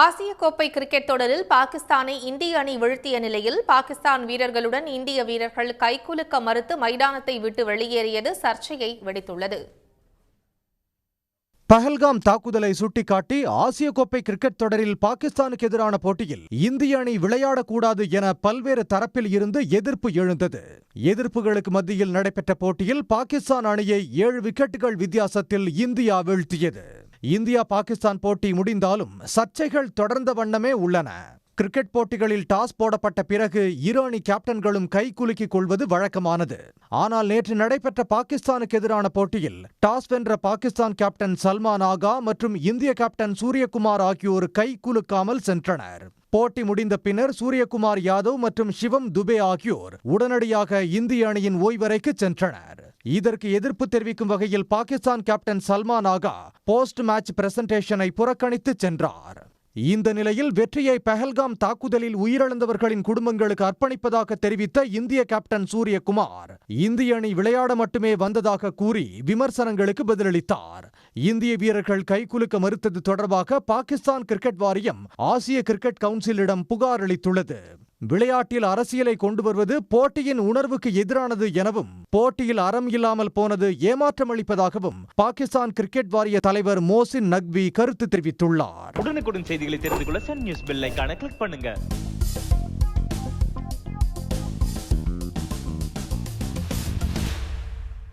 ஆசிய கோப்பை கிரிக்கெட் தொடரில் பாகிஸ்தானை இந்திய அணி வீழ்த்திய நிலையில் பாகிஸ்தான் வீரர்களுடன் இந்திய வீரர்கள் கைகுலுக்க மறுத்து மைதானத்தை விட்டு வெளியேறியது சர்ச்சையை வெடித்துள்ளது. பஹல்காம் தாக்குதலை சுட்டிக்காட்டி ஆசிய கோப்பை கிரிக்கெட் தொடரில் பாகிஸ்தானுக்கு எதிரான போட்டியில் இந்திய அணி விளையாடக்கூடாது என பல்வேறு தரப்பில் இருந்து எதிர்ப்பு எழுந்தது. எதிர்ப்புகளுக்கு மத்தியில் நடைபெற்ற போட்டியில் பாகிஸ்தான் அணியை ஏழு விக்கெட்டுகள் வித்தியாசத்தில் இந்தியா வீழ்த்தியது. இந்தியா பாகிஸ்தான் போட்டி முடிந்தாலும் சர்ச்சைகள் தொடர்ந்த வண்ணமே உள்ளன. கிரிக்கெட் போட்டிகளில் டாஸ் போடப்பட்ட பிறகு இரு அணி கேப்டன்களும் கைகுலுக்கிக் கொள்வது வழக்கமானது. ஆனால் நேற்று நடைபெற்ற பாகிஸ்தானுக்கு எதிரான போட்டியில் டாஸ் வென்ற பாகிஸ்தான் கேப்டன் சல்மான் ஆகா மற்றும் இந்திய கேப்டன் சூரியகுமார் ஆகியோர் கை குலுக்காமல் சென்றனர். போட்டி முடிந்த பின்னர் சூரியகுமார் யாதவ் மற்றும் சிவம் துபே ஆகியோர் உடனடியாக இந்திய அணியின் ஓய்வறைக்கு சென்றனர். இதற்கு எதிர்ப்பு தெரிவிக்கும் வகையில் பாகிஸ்தான் கேப்டன் சல்மான் ஆகா போஸ்ட் மேட்ச் பிரசன்டேஷனை புறக்கணித்து சென்றார். இந்த நிலையில் வெற்றியை பெஹல்காம் தாக்குதலில் உயிரிழந்தவர்களின் குடும்பங்களுக்கு அர்ப்பணிப்பதாக தெரிவித்த இந்திய கேப்டன் சூரியகுமார் இந்திய அணி விளையாட மட்டுமே வந்ததாக கூறி விமர்சனங்களுக்கு பதிலளித்தார். இந்திய வீரர்கள் கைகுலுக்க மறுத்தது தொடர்பாக பாகிஸ்தான் கிரிக்கெட் வாரியம் ஆசிய கிரிக்கெட் கவுன்சிலிடம் புகார் அளித்துள்ளது. விளையாட்டில் அரசியலை கொண்டு வருவது போட்டியின் உணர்வுக்கு எதிரானது எனவும் போட்டியில் அறம் இல்லாமல் போனது ஏமாற்றம் அளிப்பதாகவும் பாகிஸ்தான் கிரிக்கெட் வாரிய தலைவர் மோசின் நக்வி கருத்து தெரிவித்துள்ளார். உடனுக்குடன் செய்திகளை தெரிந்து கொள்ள சன் நியூஸ் பெல் கிளிக் பண்ணுங்க.